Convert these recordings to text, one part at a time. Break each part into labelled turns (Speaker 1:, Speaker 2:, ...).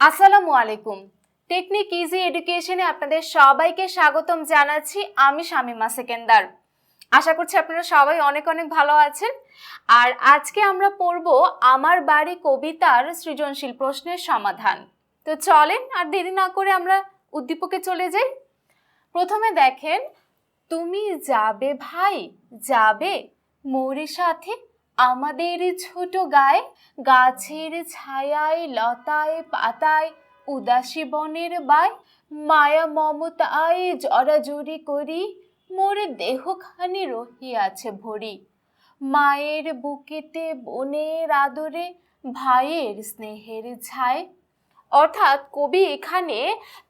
Speaker 1: আসসালামু আলাইকুম। Technique easy এডুকেশনে আপনাদের সবাইকে স্বাগতম জানাচ্ছি। আমি শামিমা সেকেন্দার। আশা করছি আপনারা সবাই অনেক অনেক ভালো আছেন। আর আজকে আমরা পড়ব আমার বাড়ি কবিতার সৃজনশীল প্রশ্নের সমাধান। তো চলেন, আর দেরি না করে আমরা উদ্দীপকে চলে যাই। প্রথমে দেখেন, তুমি যাবে ভাই, যাবে মোরের সাথে আমাদের ছোট গায়ে, গাছের ছায়ায়, লতায়, পাতায়, উদাসী বনের বাই মায়া মমতায় জড়াজড়ি করি, মোর দেহখানি রহিয়াছে ভরি। মায়ের বুকেতে বোনের আদরে, ভাইয়ের স্নেহের ছায়। অর্থাৎ কবি এখানে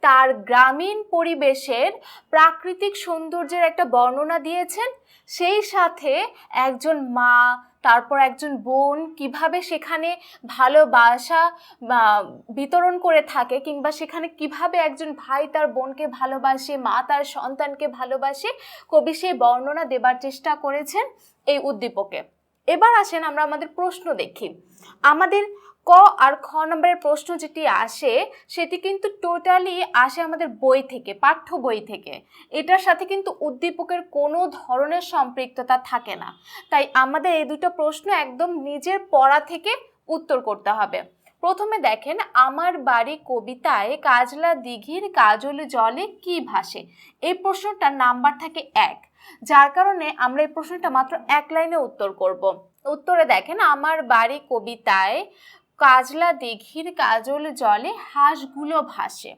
Speaker 1: তার গ্রামীণ পরিবেশের প্রাকৃতিক সৌন্দর্যের একটা বর্ণনা দিয়েছেন। সেই সাথে একজন মা তারপর একজন বোন কীভাবে সেখানে ভালোবাসা বিতরণ করে থাকে কিংবা সেখানে কীভাবে একজন ভাই তার বোনকে ভালোবাসে, মা তার সন্তানকে ভালোবাসে, কবি সেই বর্ণনা দেবার চেষ্টা করেছেন এই উদ্দীপকে। এবার আসেন আমরা আমাদের প্রশ্ন দেখি। আমাদের ক আর খ নম্বরের প্রশ্ন যেটি আসে, সেটি কিন্তু টোটালি আসে আমাদের বই থেকে, পাঠ্য বই থেকে। এটার সাথে কিন্তু উদ্দীপকের কোনো ধরনের সম্পৃক্ততা থাকে না। তাই আমাদের এই দুটো প্রশ্ন একদম নিজের পড়া থেকে উত্তর করতে হবে। প্রথমে দেখেন, আমার বাড়ি কবিতায় কাজলা দিঘির কাজল জলে কি ভাসে? এই প্রশ্নটার নাম্বার থাকে এক। যার কারণে আমরা এই প্রশ্নটা মাত্র এক লাইনে উত্তর করব। উত্তরে দেখেন, আমার বাড়ি কবিতায় কাজলা দিঘির কাজল জলে হাঁসগুলো ভাসে।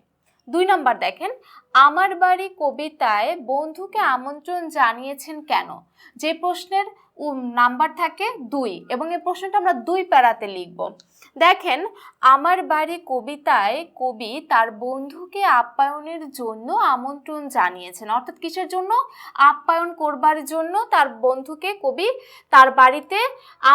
Speaker 1: দুই নম্বর দেখেন, আমার বাড়ি কবিতায় বন্ধুকে আমন্ত্রণ জানিয়েছেন কেন? যে প্রশ্নের নাম্বার থাকে দুই এবং এই প্রশ্নটা আমরা দুই প্যারাতে লিখব। দেখেন, আমার বাড়ি কবিতায় কবি তার বন্ধুকে আপ্যায়নের জন্য আমন্ত্রণ জানিয়েছেন। অর্থাৎ কিসের জন্য? আপ্যায়ন করবার জন্য তার বন্ধুকে কবি তার বাড়িতে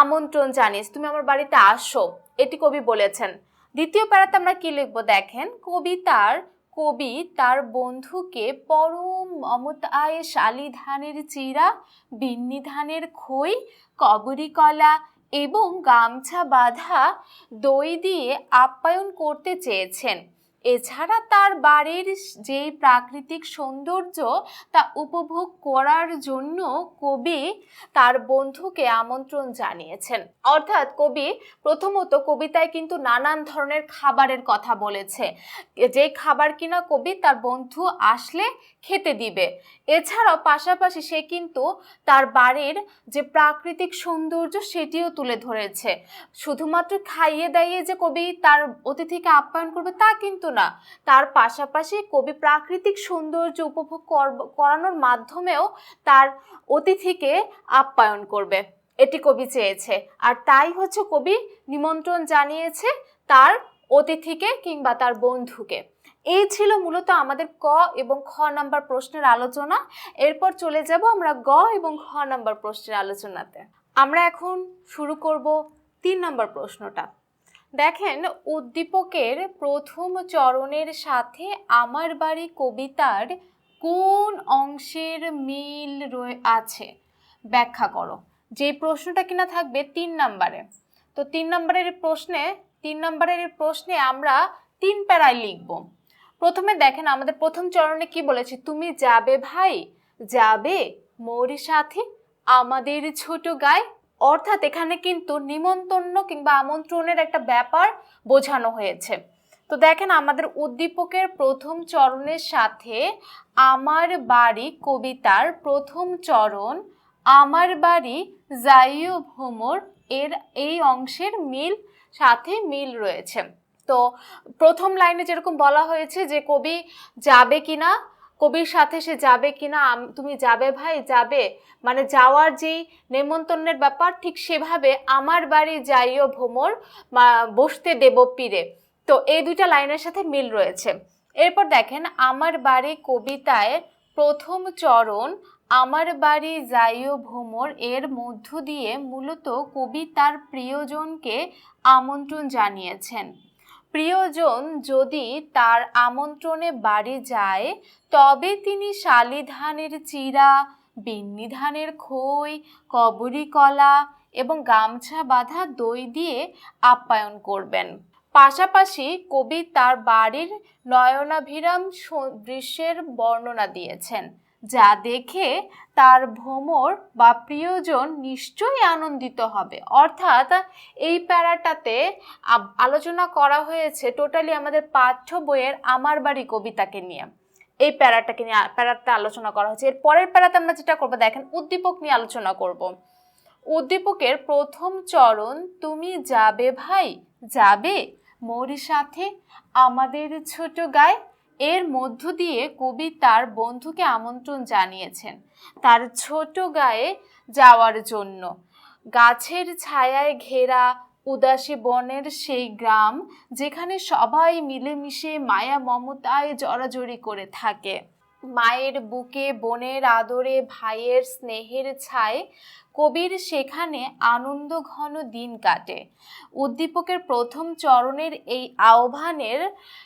Speaker 1: আমন্ত্রণ জানিয়েছে। তুমি আমার বাড়িতে আসো। এটি কবি বলেছেন। দ্বিতীয় প্যারাতে আমরা কি লিখব দেখেন? কবি তার কবি তার বন্ধুকে পরম মমতায় শালি ধানের চিরা, বিন্নি ধানের খই, কবরি কলা এবং গামছা বাঁধা দই দিয়ে আপ্যায়ন করতে চেয়েছেন। এছাড়া তার বাড়ির যেই প্রাকৃতিক সৌন্দর্য তা উপভোগ করার জন্য কবি তার বন্ধুকে আমন্ত্রণ জানিয়েছেন। অর্থাৎ কবি প্রথমত কবিতায় কিন্তু নানান ধরনের খাবারের কথা বলেছে। যে খাবার কিনা কবি তার বন্ধু আসলে খেতে দিবে। এছাড়াও পাশাপাশি সে কিন্তু তার বাড়ির যে প্রাকৃতিক সৌন্দর্য সেটিও তুলে ধরেছে। শুধুমাত্র খাইয়ে দাইয়ে যে কবি তার অতিথিকে আপ্যায়ন করবে তা কিন্তু না। তার পাশাপাশি কবি প্রাকৃতিক সৌন্দর্য উপভোগ করানোর মাধ্যমেও তার অতিথিকে আপ্যায়ন করবে। এটি কবি চেয়েছে। আর তাই হচ্ছে কবি নিমন্ত্রণ জানিয়েছে তার অতিথিকে কিংবা তার বন্ধুকে। এই ছিল মূলত আমাদের ক এবং খ নাম্বার প্রশ্নের আলোচনা। এরপর চলে যাব আমরা গ এবং খ নাম্বার প্রশ্নের আলোচনাতে। আমরা এখন শুরু করব তিন নম্বর প্রশ্নটা। দেখেন, উদ্দীপকের প্রথম চরণের সাথে আমার বাড়ি কবিতার কোন অংশের মিল আছে? ব্যাখ্যা করো। যে প্রশ্নটা কিনা থাকবে তিন নম্বরে। তো তিন নম্বরের প্রশ্নে, তিন নম্বরের প্রশ্নে আমরা তিন প্যারায় লিখব। প্রথমে দেখেন, আমাদের প্রথম চরণে কি বলেছে? তুমি যাবে ভাই, যাবে মোর সাথে আমাদের ছোট গায়ে অর্থাৎ এখানে কিন্তু নিমন্ত্রণ কিংবা আমন্ত্রণের একটা ব্যাপার বোঝানো হয়েছে। তো দেখেন আমাদের উদ্দীপকের প্রথম চরণের সাথে আমার বাড়ি কবিতার প্রথম চরণ আমার বাড়ি জাইও ভ্রমর এর এই অংশের মিল সাথে মিল রয়েছে। তো প্রথম লাইনে যেরকম বলা হয়েছে যে কবি যাবে কিনা কবির সাথে সে যাবে কিনা তুমি যাবে ভাই, যাবে। মানে যাওয়ার যেই নেমন্তন্নের ব্যাপার, ঠিক সেভাবে আমার বাড়ি যাইও ভ্রমর বসতে দেব পীরে। তো এই দুইটা লাইনের সাথে মিল রয়েছে। এরপর দেখেন, আমার বাড়ি কবিতায় প্রথম চরণ, আমার বাড়ি যাইও ভ্রমর, এর মধ্য দিয়ে মূলত কবি তার প্রিয়জনকে আমন্ত্রণ জানিয়েছেন। প্রিয়জন যদি তার আমন্ত্রণে বাড়ি যায়, তবে তিনি শালি ধানের চিরা বিন্নি ধানের খই, কবরি কলা এবং গামছা বাঁধা দই দিয়ে আপ্যায়ন করবেন। পাশাপাশি কবি তার বাড়ির নয়নাভিরাম দৃশ্যের বর্ণনা দিয়েছেন। যা দেখে তার ভ্রমর বা প্রিয়জন নিশ্চয়ই আনন্দিত হবে। অর্থাৎ এই প্যারাটাতে আলোচনা করা হয়েছে টোটালি আমাদের পাঠ্য বইয়ের আমার বাড়ি কবিতাকে নিয়ে। এই প্যারাটাকে নিয়ে, প্যারাতে আলোচনা করা হয়েছে। এর পরের প্যারাতে আমরা যেটা করব, দেখেন, উদ্দীপক নিয়ে আলোচনা করব। উদ্দীপকের প্রথম চরণ, তুমি যাবে ভাই, যাবে? মোর সাথে আমাদের ছোট গায়ে এর মধ্য দিয়ে কবি তার বন্ধুকে আমন্ত্রণ জানিয়েছেন তার ছোট গায়ে যাওয়ার জন্য। গাছের ছায়ায় ঘেরা উদাসী বনের সেই গ্রাম যেখানে সবাই মিলেমিশে মায়া মমতায় জড়াজড়ি করে থাকে। মায়ের বুকে, বোনের আদরে, ভাইয়ের স্নেহের ছায়, কবির সেখানে আনন্দ ঘন দিন কাটে। উদ্দীপকের প্রথম চরণের এই আহ্বানের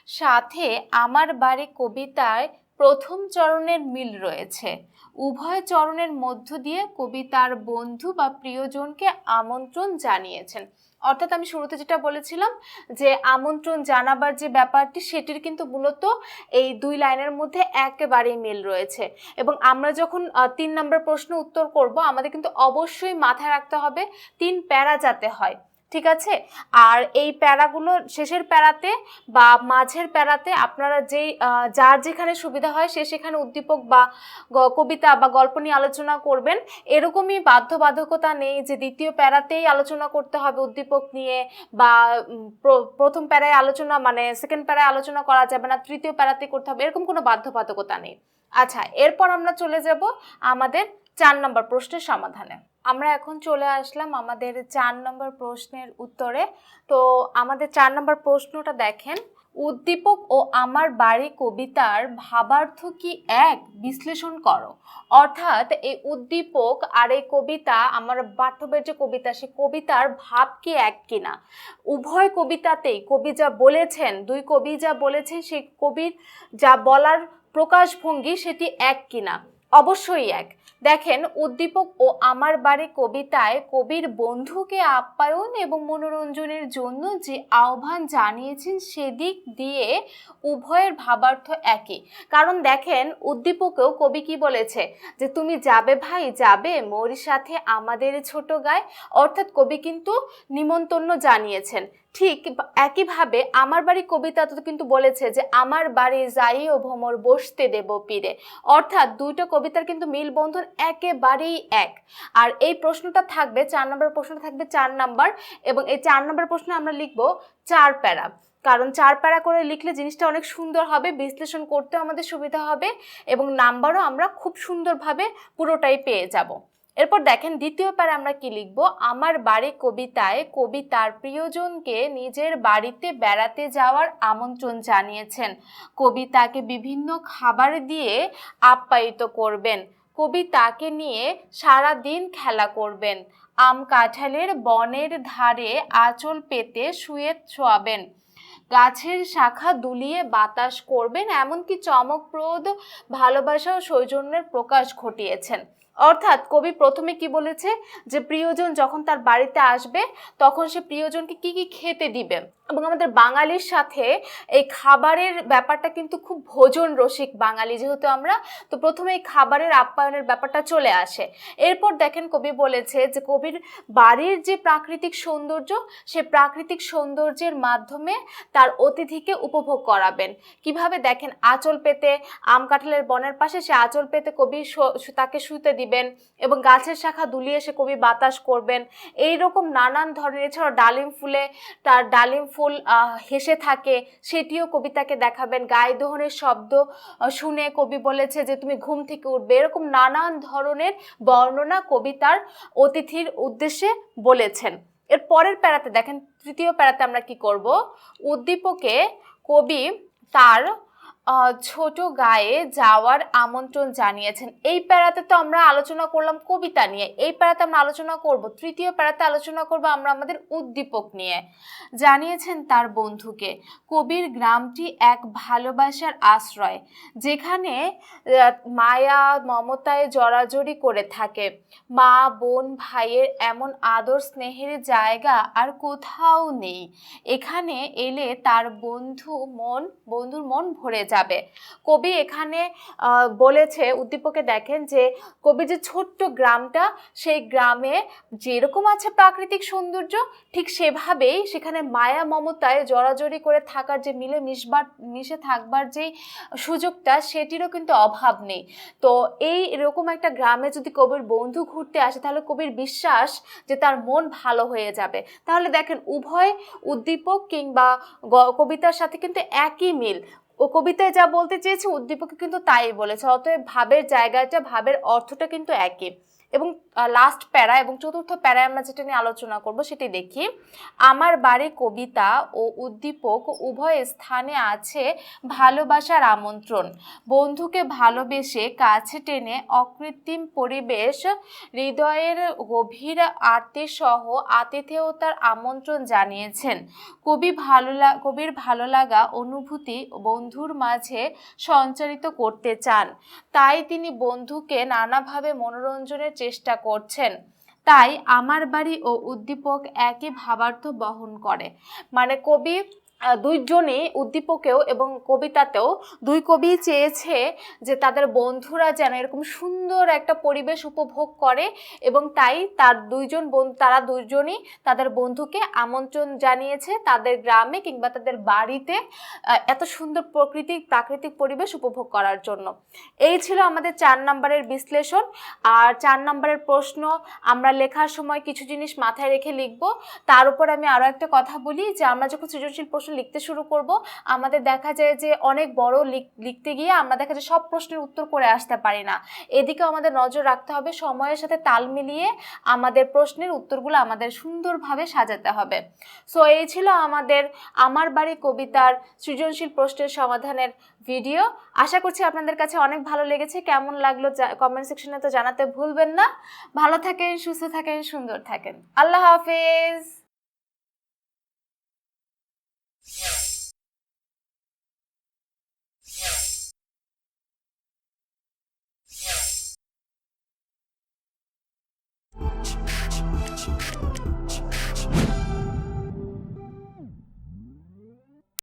Speaker 1: সাথে আমার বাড়ি কবিতায় প্রথম চরণের মিল রয়েছে। উভয় চরণের মধ্য দিয়ে কবি তার বন্ধু বা প্রিয়জনকে আমন্ত্রণ জানিয়েছেন। অর্থাৎ আমি শুরুতে যেটা বলেছিলাম যে আমন্ত্রণ জানাবার যে ব্যাপারটি, সেটির কিন্তু মূলত এই দুই লাইনের মধ্যে একেবারেই মিল রয়েছে। এবং আমরা যখন তিন নম্বর প্রশ্ন উত্তর করব, আমাদের কিন্তু অবশ্যই মাথায় রাখতে হবে, তিন প্যারা যাতে হয়। ঠিক আছে? আর এই প্যারাগুলো শেষের প্যারাতে বা মাঝের প্যারাতে আপনারা যেই যার যেখানে সুবিধা হয় সে সেখানে উদ্দীপক বা কবিতা বা গল্প নিয়ে আলোচনা করবেন। এরকমই বাধ্যবাধকতা নেই যে দ্বিতীয় প্যারাতেই আলোচনা করতে হবে উদ্দীপক নিয়ে বা প্রথম প্যারায় আলোচনা মানে সেকেন্ড প্যারায় আলোচনা করা যাবে না, তৃতীয় প্যারাতে করতে হবে। এরকম কোনো বাধ্যবাধকতা নেই। আচ্ছা এরপর আমরা চলে যাব আমাদের চার নম্বর প্রশ্নের সমাধানে। আমরা এখন চলে আসলাম আমাদের চার নম্বর প্রশ্নের উত্তরে। তো আমাদের চার নম্বর প্রশ্নটা দেখেন, উদ্দীপক ও আমার বাড়ি কবিতার ভাবার্থ কি এক? বিশ্লেষণ করো। অর্থাৎ এই উদ্দীপক আর এই কবিতা, আমার পাঠ্যবের যে কবিতা সে কবিতার ভাব কি এক কিনা? উভয় কবিতাতেই কবি যা বলেছেন, দুই কবি যা বলেছেন, সেই কবির যা বলার প্রকাশভঙ্গি সেটি এক কিনা? অবশ্যই এক। দেখেন, উদ্দীপক ও আমার বাড়ি কবিতায় কবির বন্ধুকে আপ্যায়ন এবং মনোরঞ্জনের জন্য যে আহ্বান জানিয়েছেন সেদিক দিয়ে উভয়ের ভাবার্থ একই। কারণ দেখেন, উদ্দীপকেও কবি কি বলেছে? যে, তুমি যাবে ভাই, যাবে, মোর সাথে আমাদের ছোট গায়ে। অর্থাৎ কবি কিন্তু নিমন্ত্রণ জানিয়েছেন। ঠিক একইভাবে আমার বাড়ি কবিতা তো কিন্তু বলেছে যে, আমার বাড়ি যাই ও ভ্রমর বসতে দেব পীরে। অর্থাৎ দুইটো কবিতার কিন্তু মিল বন্ধন একেবারেই এক। আর এই প্রশ্নটা থাকবে, চার নম্বর প্রশ্নটা থাকবে চার নাম্বার এবং এই চার নম্বর প্রশ্নে আমরা লিখব চার প্যারা। কারণ চার প্যারা করে লিখলে জিনিসটা অনেক সুন্দর হবে, বিশ্লেষণ করতেও আমাদের সুবিধা হবে এবং নাম্বারও আমরা খুব সুন্দরভাবে পুরোটাই পেয়ে যাব। এরপর দেখেন দ্বিতীয় প্যারা আমরা কি লিখব? আমার বাড়ি কবিতায় কবি তার প্রিয়জনকে নিজের বাড়িতে বেড়াতে যাওয়ার আমন্ত্রণ জানিয়েছেন। কবি তাকে বিভিন্ন খাবার দিয়ে আপ্যায়িত করবেন। কবি তাকে নিয়ে সারা দিন খেলা করবেন। আম কাঁঠালের বনের ধারে আঁচল পেতে শুয়ে শোয়াবেন। গাছের শাখা দুলিয়ে বাতাস করবেন, এমনকি চমকপ্রদ ভালোবাসা ও সৌজন্যের প্রকাশ ঘটিয়েছেন। অর্থাৎ কবি প্রথমে কি বলেছে যে প্রিয়জন যখন তার বাড়িতে আসবে, তখন সে প্রিয়জনকে কি কি খেতে দিবে? এবং আমাদের বাঙালির সাথে এই খাবারের ব্যাপারটা কিন্তু খুব ভোজন রসিক বাঙালি যেহেতু আমরা, তো প্রথমে এই খাবারের আপ্যায়নের ব্যাপারটা চলে আসে। এরপর দেখেন কবি বলেছে যে কবির বাড়ির যে প্রাকৃতিক সৌন্দর্য, সে প্রাকৃতিক সৌন্দর্যের মাধ্যমে তার অতিথিকে উপভোগ করাবেন। কীভাবে? দেখেন, আঁচল পেতে, আম কাঁঠালের বনের পাশে সে আঁচল পেতে কবি তাকে শুতে দিবেন এবং গাছের শাখা দুলিয়ে সে কবি বাতাস করবেন। এই রকম নানান ধরনের, এছাড়াও ডালিম ফুলে তার ডালিম ফুল হেসে থাকে, সেটিও কবিতাকে দেখাবেন। গায়ে দোহনের শব্দ শুনে কবি বলেছে যে, তুমি ঘুম থেকে উঠবে। এরকম নানান ধরনের বর্ণনা কবিতার অতিথির উদ্দেশ্যে বলেছেন। এর পরের প্যারাতে দেখেন, তৃতীয় প্যারাতে আমরা কি করব? উদ্দীপকে কবি তার ছোট গায়ে যাওয়ার আমন্ত্রণ জানিয়েছেন। এই প্যারাতে তো আমরা আলোচনা করলাম কবিতা নিয়ে। এই প্যারাতে আমরা আলোচনা করব, তৃতীয় প্যারাতে আলোচনা করব আমরা আমাদের উদ্দীপক নিয়ে। জানিয়েছেন তার বন্ধুকে, কবির গ্রামটি এক ভালোবাসার আশ্রয়, যেখানে মায়া মমতায় জড়াজড়ি করে থাকে। মা, বোন, ভাইয়ের এমন আদর স্নেহের জায়গা আর কোথাও নেই। এখানে এলে তার বন্ধু মন, বন্ধুর মন ভরে যাবে কবি এখানে বলেছে, উদ্দীপকে দেখেন যে কবি যে ছোট্ট গ্রামটা, সেই গ্রামে যেরকম আছে প্রাকৃতিক সৌন্দর্য, ঠিক সেভাবেই সেখানে মায়া মমতায় জড়াজড়ি করে থাকার যে মিলে মিশবার মিশে থাকবার যেই সুযোগটা, সেটিরও কিন্তু অভাব নেই। তো এই এরকম একটা গ্রামে যদি কবির বন্ধু ঘুরতে আসে, তাহলে কবির বিশ্বাস যে তার মন ভালো হয়ে যাবে। তাহলে দেখেন, উভয় উদ্দীপক কিংবা কবিতার সাথে কিন্তু একই মিল। ও কবিতায় যা বলতে চেয়েছে, উদ্দীপকে কিন্তু তাই বলেছে। অতএব ভাবের জায়গাটা, ভাবের অর্থটা কিন্তু একই। এবং লাস্ট প্যারা এবং চতুর্থ প্যারায় আমরা যেটা নিয়ে আলোচনা করব সেটি দেখি। আমার বাড়ি কবিতা ও উদ্দীপক উভয় স্থানে আছে ভালোবাসার আমন্ত্রণ। বন্ধুকে ভালোবেসে কাছে টেনে অকৃত্রিম পরিবেশ, হৃদয়ের গভীর আরতি সহ আতিথেয়তার আমন্ত্রণ জানিয়েছেন। কবি ভালো কবির ভালো লাগা অনুভূতি বন্ধুর মাঝে সঞ্চারিত করতে চান। তাই তিনি বন্ধুকে নানাভাবে মনোরঞ্জনের চেষ্টা করছেন। তাই আমার বাড়ি ও উদ্দীপক একই ভাবার্থ বহন করে। মানে কবি দুইজনই উদ্দীপকেও এবং কবিতাতেও দুই কবি চেয়েছে যে তাদের বন্ধুরা যেন এরকম সুন্দর একটা পরিবেশ উপভোগ করে এবং তাই তার দুইজন তারা দুইজনই তাদের বন্ধুকে আমন্ত্রণ জানিয়েছে তাদের গ্রামে কিংবা তাদের বাড়িতে এত সুন্দর প্রকৃতি, প্রাকৃতিক পরিবেশ উপভোগ করার জন্য। এই ছিল আমাদের চার নম্বরের বিশ্লেষণ। আর চার নম্বরের প্রশ্ন, আমরা লেখার সময় কিছু জিনিস মাথায় রেখে লিখব। তার উপর আমি আরও একটা কথা বলি যে আমরা যখন সৃজনশীল প্রশ্ন লিখতে শুরু করব। আমাদের দেখা যায় যে অনেক বড় লিখ- লিখতে গিয়ে আমরা দেখা যায় সব প্রশ্নের উত্তর করে আসতে পারি না। এদিকেও আমাদের নজর রাখতে হবে, সময়ের সাথে তাল মিলিয়ে আমাদের প্রশ্নের উত্তরগুলো আমাদের সুন্দরভাবে সাজাতে হবে। সো এই ছিল আমাদের, আমার বাড়ি কবিতার সৃজনশীল প্রশ্নের সমাধানের ভিডিও। আশা করছি আপনাদের কাছে অনেক ভালো লেগেছে। কেমন লাগল কমেন্ট সেকশনে তো জানাতে ভুলবেন না। ভালো থাকেন, সুস্থ থাকেন, সুন্দর থাকেন। আল্লাহ হাফেজ!